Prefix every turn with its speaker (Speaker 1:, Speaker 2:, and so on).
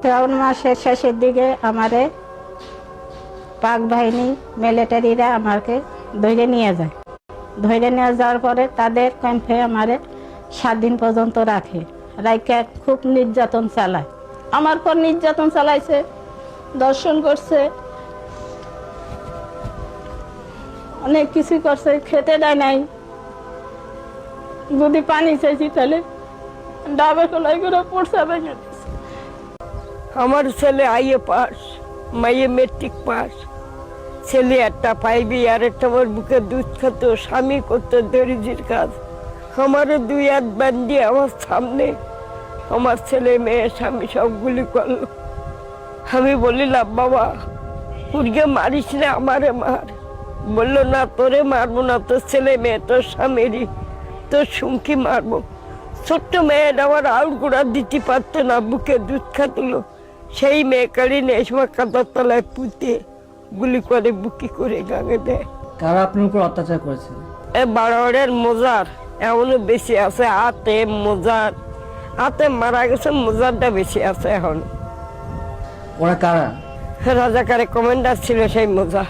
Speaker 1: শ্রাবণ মাসের শেষের দিকে আমারে পাক বাহিনী মিলিটারিরা আমাকে ধরে নিয়ে যায়। ধরে নিয়ে যাওয়ার পরে তাদের ক্যাম্পে আমারে সাত দিন পর্যন্ত রাখে। রাইকে খুব নির্যাতন চালায়। আমার পর নির্যাতন চালাইছে, দর্শন করছে। অনেক কিছু করছে, খেতে দেয় নাই। যদি পানি চাইছি তাহলে ডাবে কলাই করে পড়ছে।
Speaker 2: আমার ছেলে আইএ পাস, মাইয়ে মেট্রিক পাস। ছেলে একটা পাইবি আর একটা আমার বুকে দুধ খেত, স্বামী করতো দরিজির কাজ। আমারও দুই হাত বান্দি আমার সামনে। আমার ছেলে, মেয়ে, স্বামী সবগুলি করল। আমি বলিলাম, বাবা উর্গে মারিস না আমারে মার। বলল, না, তোরে মারবো না, তোর ছেলে মেয়ে, তোর স্বামীরই। তোর সুমকি মারবো। ছোট্ট মেয়েটা আমার আউট গোড়া দিতে পারতো না, বুকে দুধ খাতুলো। সেই মেয়েকারী নেশমা কাদার তলায় পুঁতে গুলি করে বুকি করে গাঙে দেয়।
Speaker 3: কারা আপনার উপর অত্যাচার করেছে?
Speaker 2: এ বারোয়ারের মোজার এমনও বেশি আছে। হাতে মোজার হাতে মারা গেছে মোজারটা বেশি আছে এখন।
Speaker 3: ওরা কারা?
Speaker 2: রাজাকারে কমান্ডার ছিল সেই মোজা